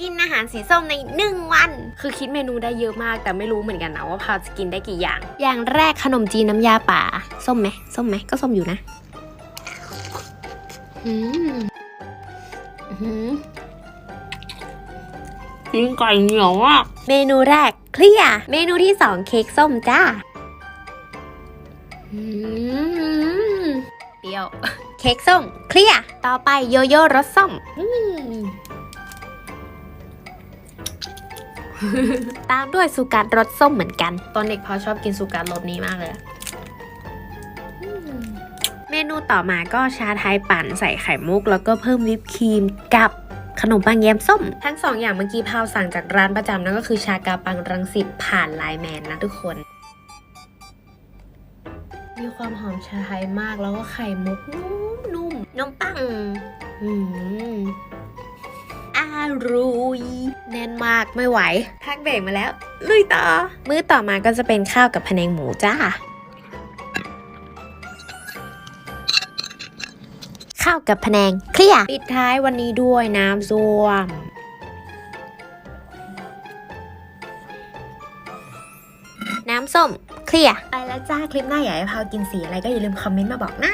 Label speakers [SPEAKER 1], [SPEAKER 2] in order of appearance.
[SPEAKER 1] กินอาหารสีส้มในหนึ่งวัน คือคิดเมนูได้เยอะมาก แต่ไม่รู้เหมือนกันนะว่าพาวจะกินได้กี่อย่าง อย่างแรกขนมจีนน้ำยาป่า ส้มไหมส้มไหมก็ส้มอยู่นะอืมอื้อหือ
[SPEAKER 2] กินไก่เหนียวอะ
[SPEAKER 1] เมนูแรกเคลียร์เมนูที่สองเค้กส้มจ้าอืมเปรี้ยว เค้กส้มเคลียร์ต่อไปโยโย่รสส้ม อืม ตามด้วยสุการรสส้มเหมือนกัน ตอนเด็กพอชอบกินสุการรสนี้มากเลย เมนูต่อมาก็ชาไทยปั่นใส่ไข่มุก แล้วก็เพิ่มวิปครีมกับขนมปังแยมส้ม ทั้งสองอย่างเมื่อกี้พาวสั่งจากร้านประจำนั่นก็คือชากาปังรังสิตผ่านไลน์แมนนะทุกคน มีความหอมชาไทยมากแล้วก็ไข่มุกนุ่มๆนมปัง อืม ร่อยแน่นมากไม่ไหวพักเบรกมาแล้ว ลุยต่อ มื้อต่อมาก็จะเป็นข้าวกับพะแนงหมูจ้าข้าวกับพะแนงเคลียร์ปิดท้ายวันนี้ด้วยน้ำส้วมน้ำส้มเคลียร์ไปแล้วจ้า คลิปหน้าอยากให้พาวกินสีอะไรก็อย่าลืมคอมเมนต์มาบอกนะ